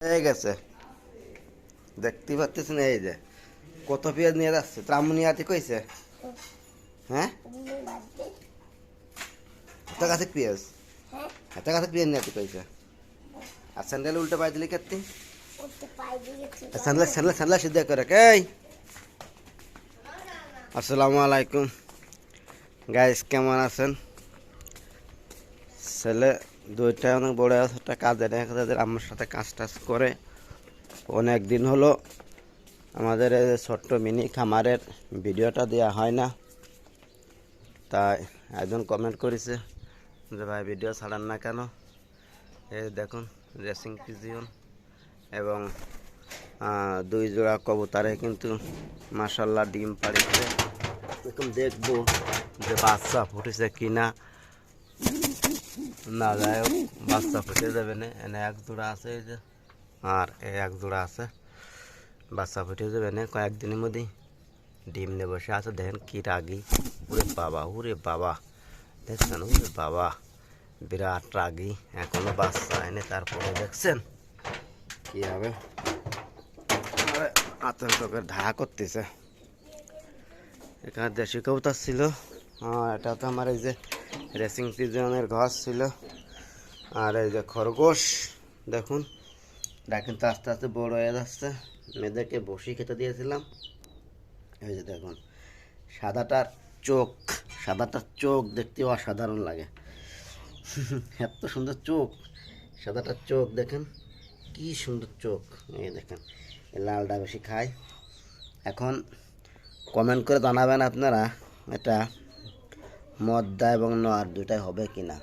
হয়ে গেছে। দেখতে পাচ্ছিস না এই যে কত পেঁয়াজ নিয়ে যাচ্ছে? ত্রামুনি আতি কইছে? হ্যাঁ? এত গাছে পেঁয়াজ? এত গাছে পেঁয়াজ নিয়ে কইছে? আর স্যান্ডেল উল্টে পাই দিলি কেত্তি স্যান্ডেল স্যান্ডেল স্যান্ডেল সিদ্ধ করে কে আসসালামু আলাইকুম। গাইস কেমন আছেন? ছেলে দুইটা অনেক বড় একটা কাজে দেখা যায় আমার সাথে কাজ টাজ করে। অনেক দিন হলো আমাদের ছোট্ট মিনি খামারের ভিডিওটা দেওয়া হয় না। তাই একজন কমেন্ট করেছে যে, ভাই, ভিডিও ছাড়ান না কেন? এই দেখুন রেসিং পিজিয়ন এবং দুই জোড়া কবুতারে কিন্তু মাসাল্লাহ ডিম পাড়িছে এরকম দেখব যে বাচ্চা ফুটেছে কিনা। না যাই হোক বাচ্চা ফুটে যাবে না এনে এক জোড়া আছে এই যে আর এই এক জোড়া আছে বাচ্চা ফুটে যাবে না কয়েকদিনের মধ্যেই ডিম নিয়ে বসে আছে দেখেন কি রাগি ওরে বাবা ওরে বাবা দেখছেন ওরে বাবা বিরাট রাগি এখনও বাচ্চা এনে তারপরে দেখছেন কি হবে। আরে, আতঙ্ক করে করতেছে। এখানে দেশি কবুতর ছিল। এটা তো আমার এই যে রেসিং সিজনের ঘর ছিল। আর এই যে খরগোশ, দেখুন। এটা কিন্তু আস্তে আস্তে বড় হয়ে যাচ্ছে। মেয়েদেরকে বসি খেতে দিয়েছিলাম। এই যে দেখুন, সাদাটার চোখ সাদাটার চোখ দেখতে অসাধারণ লাগে। এত সুন্দর চোখ, সাদাটার চোখ দেখেন, কি সুন্দর চোখ। এই দেখেন লালটা বেশি খায়। এখন কমেন্ট করে জানাবেন আপনারা এটা মদ্দা এবং নর দুটাই হবে কিনা।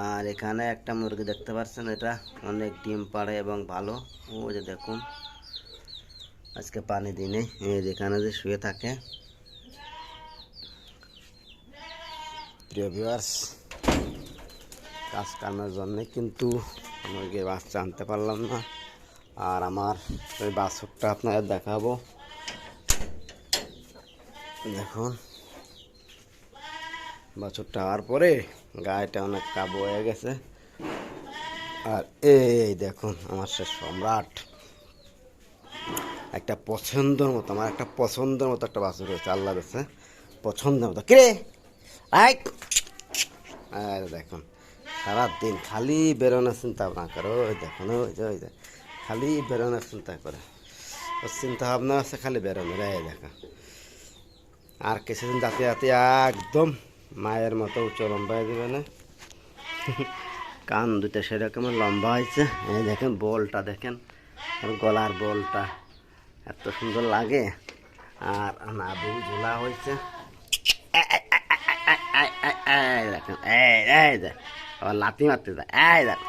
আর এখানে একটা মুরগি দেখতে পাচ্ছেন এটা, অনেক ডিম পাড়ে এবং ভালো। ও যে দেখুন, আজকে পানি দিনে, এই যে যে শুয়ে থাকে। প্রিয় ভিউয়ার্স কাজ কামের জন্যে কিন্তু মুরগির বাচ্চা আনতে পারলাম না। আর আমার ওই বাছরটা আপনাদের দেখাবো। দেখুন। বাছরটা হওয়ার পরে গায়েটা অনেক কাবু হয়ে গেছে। আর এই দেখুন, আমার সে সম্রাট। একটা পছন্দের মতো, আমার একটা পছন্দের মতো একটা বাছুর হয়েছে, আল্লাহ দিচ্ছে পছন্দের মতো। আই আর দেখুন, সারাদিন খালি বেরোনোর চিন্তা ভাবনা করে। ওই দেখুন, ওই যে ওই যে, খালি বেরোনোর চিন্তা করে। ওর চিন্তা ভাবনা আছে, খালি বেরোনোর এই দেখো। আর কিছুদিন যাতে যাতে একদম মায়ের মতো উচ্চ লম্বা হয়ে যাবে না? কান দুটো সেরকম লম্বা হয়েছে। এই দেখেন বলটা দেখেন গলার বলটা এত সুন্দর লাগে। আর নাবু ঝোলা হয়েছে। দেখেন দেখ লাথি মারতে যায়। এই দেখ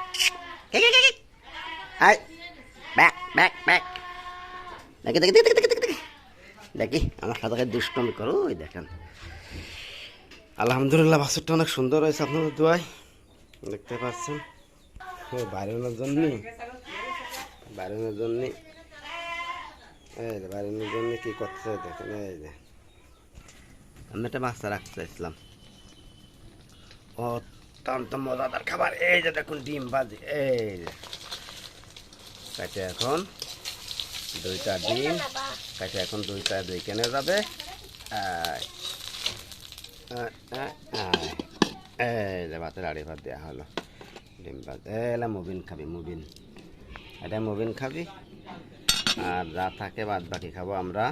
ব্যাক ব্যাক দেখি দেখি। দেখি, আমার সাথে দুষ্টমি করো, ওই দেখেন। আলহামদুলিল্লাহ বাছরটা অনেক সুন্দর হয়েছে আপনাদের দোয়ায়। দেখতে পাচ্ছেন। বাড়ানোর জন্য। বাড়ানোর জন্য। এই যে বাড়ানোর জন্য কি করছে দেখেন, এই যে। আমি একটা বাচ্চা রাখতে চাইছিলাম। অত্যন্ত মজাদার খাবার। এই যে, দেখুন, ডিম বাজি এই যে। কাটে এখন দুইটা ডিম। কাটে এখন দুইটা দুই কেনে যাবে। আয়। ভাত দেওয়া ডিম ভাত খাবি মুবিন এটা মুবিন খাবি আর যা থাকে বাদ বাকি খাব আমরা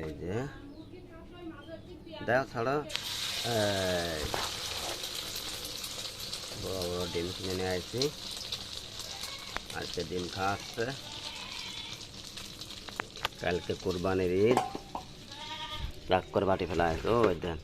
এই যে এই বড় বড় ডিম কিনে নিয়ে আসছি আজকে ডিম খাওয়াচ্ছে কালকে কোরবানির ঈদ রাগ করে বাটি ফেলা আছে ওই দেন